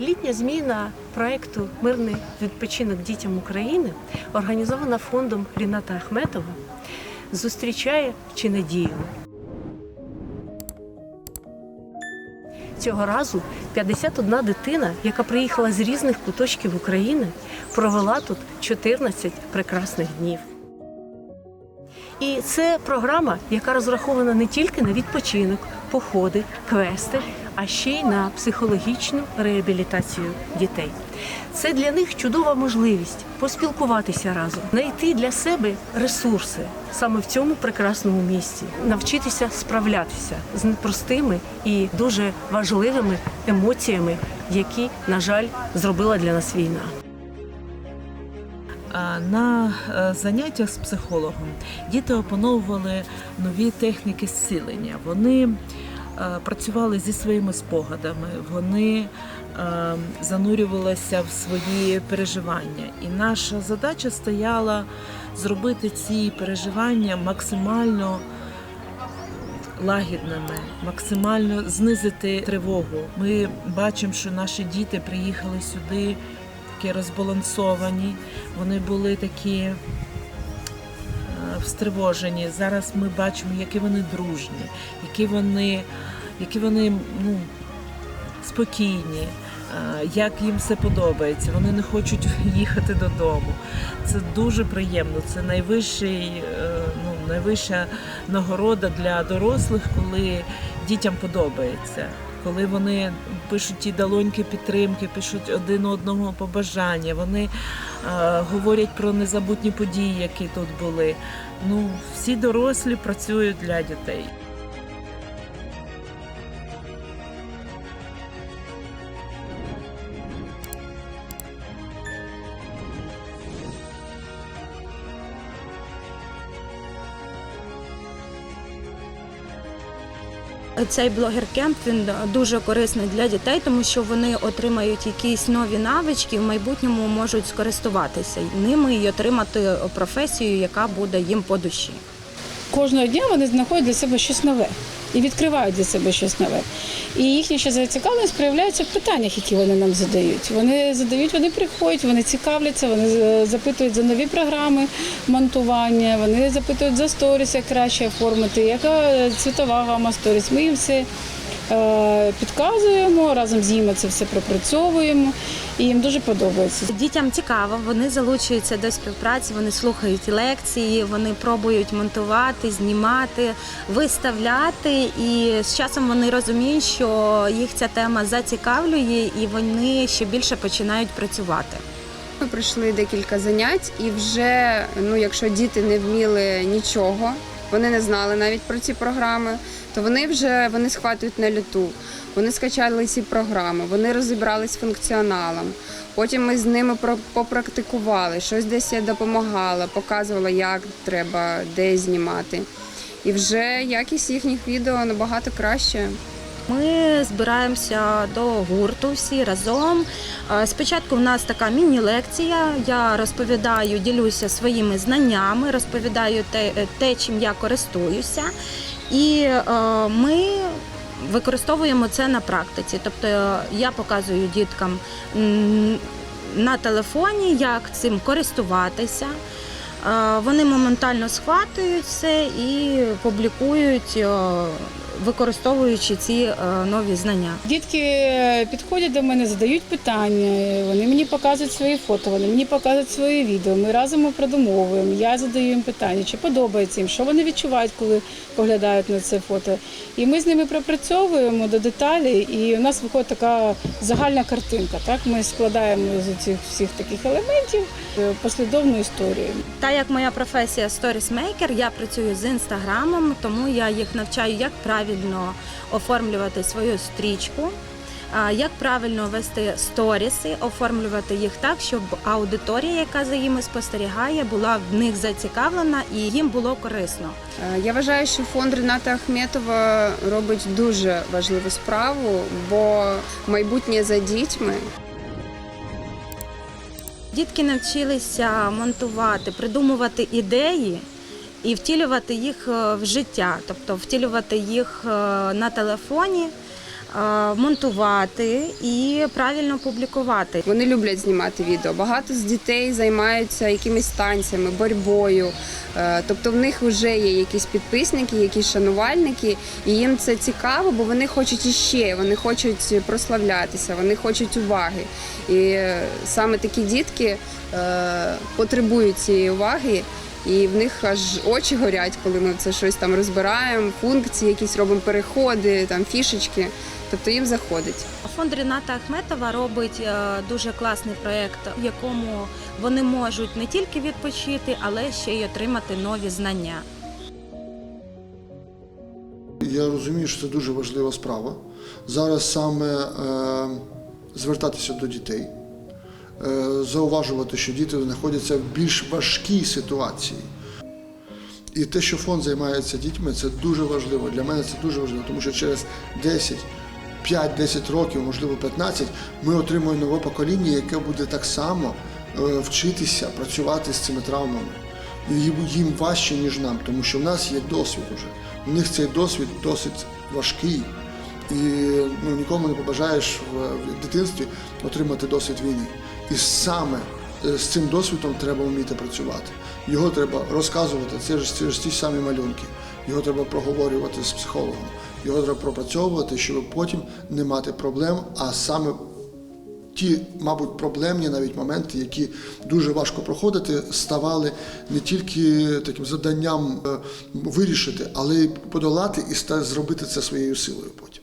Літня зміна проекту Мирний відпочинок дітям України, організована фондом Ріната Ахметова, зустрічає чи надію. Цього разу 51 дитина, яка приїхала з різних куточків України, провела тут 14 прекрасних днів. І це програма, яка розрахована не тільки на відпочинок, походи, квести, а ще й на психологічну реабілітацію дітей. Це для них чудова можливість поспілкуватися разом, знайти для себе ресурси саме в цьому прекрасному місці, навчитися справлятися з непростими і дуже важливими емоціями, які, на жаль, зробила для нас війна. На е, заняттях з психологом діти опановували нові техніки зцілення. Вони е, працювали зі своїми спогадами, вони е, занурювалися в свої переживання. І наша задача стояла зробити ці переживання максимально лагідними, максимально знизити тривогу. Ми бачимо, що наші діти приїхали сюди такі розбалансовані, вони були такі е, встривожені. Зараз ми бачимо, які вони дружні, які вони, які вони ну, спокійні. е, Як їм все подобається, вони не хочуть їхати додому. Це дуже приємно. Це найвищий, е, ну, найвища нагорода для дорослих, коли дітям подобається коли вони пишуть ті долоньки підтримки, пишуть один одного побажання, вони е, говорять про незабутні події, які тут були. Ну, всі дорослі працюють для дітей. Цей блогер-кемп він дуже корисний для дітей, тому що вони отримають якісь нові навички, в майбутньому можуть скористуватися ними і отримати професію, яка буде їм по душі. кожного дня вони знаходять для себе щось нове і відкривають для себе щось нове. І їхня ще зацікавленість проявляється в питаннях, які вони нам задають. Вони задають, вони приходять, вони цікавляться, вони е, запитують за нові програми монтування, вони запитують за сторіс, як краще оформити, яка цвітова гама сторіс. Ми їм все е, підказуємо, разом з ними це все пропрацьовуємо, і їм дуже подобається. Дітям цікаво, вони залучуються до співпраці, вони слухають лекції, вони пробують монтувати, знімати, виставляти. І з часом вони розуміють, що їх ця тема зацікавлює, і вони ще більше починають працювати. Ми пройшли декілька занять, і вже ну, якщо діти не вміли нічого, вони не знали навіть про ці програми, то вони вже вони схватують на люту. Вони скачали ці програми, вони розібрались з функціоналом. Потім ми з ними попрактикували, щось десь я допомагала, показувала, як треба, де знімати. І вже якість їхніх відео набагато краще. Ми збираємося до гурту всі разом. Е, Спочатку в нас така міні-лекція. Я розповідаю, ділюся своїми знаннями, розповідаю те, те чим я користуюся. І е, ми використовуємо це на практиці. Тобто е, я показую діткам на телефоні, як цим користуватися. Е, Вони моментально схватують все і публікують, е, використовуючи ці е, нові знання. Дітки е, підходять до мене, задають питання, вони мені показують свої фото, вони мені показують свої відео. Ми разом продумовуємо. Я задаю їм питання, чи подобається їм, що вони відчувають, коли поглядають на це фото. І ми з ними пропрацьовуємо до деталі, і у нас виходить така загальна картинка. Так ми складаємо з цих всіх таких елементів е, послідовну історію. Та як моя професія сторісмейкер, я працюю з інстаграмом, тому я їх навчаю, як правильно оформлювати свою стрічку, як правильно вести сторіси, оформлювати їх так, щоб аудиторія, яка за ними спостерігає, була в них зацікавлена і їм було корисно. Е, Я вважаю, що фонд Рената Ахметова робить дуже важливу справу, бо майбутнє за дітьми. Дітки навчилися монтувати, придумувати ідеї і втілювати їх е, в життя, тобто втілювати їх е, на телефоні. е, монтувати і правильно публікувати. Вони люблять знімати відео. Багато з дітей займаються якимись танцями, боротьбою. Тобто в них вже є якісь підписники, якісь шанувальники, і їм це цікаво, бо вони хочуть іще, вони хочуть прославлятися, вони хочуть уваги. І саме такі дітки потребують цієї уваги. І в них аж очі горять, коли ми це щось там розбираємо, функції, якісь робимо переходи, там фішечки. Тобто їм заходить. Фонд Ріната Ахметова робить е, дуже класний проєкт, в якому вони можуть не тільки відпочити, але ще й отримати нові знання. Я розумію, що це дуже важлива справа. Зараз саме е, звертатися до дітей, зауважувати, що діти знаходяться в більш важкій ситуації. І те, що фонд займається дітьми, це дуже важливо. Для мене це дуже важливо, тому що через 10, 5-10 років, можливо 15, ми отримуємо нове покоління, яке буде так само е, вчитися працювати з цими травмами. І їм- важче, ніж нам, тому що в нас є досвід уже. У них цей досвід досить важкий. І ну, нікому не побажаєш в дитинстві отримати досвід війни. І саме е, з цим досвідом треба вміти працювати. Його треба розказувати, це ж, це ж ті самі малюнки. Його треба проговорювати з психологом. Його треба пропрацьовувати, щоб потім не мати проблем, а саме ті, мабуть, проблемні навіть моменти, які дуже важко проходити, ставали не тільки таким завданням е, вирішити, але й подолати і зробити це своєю силою потім.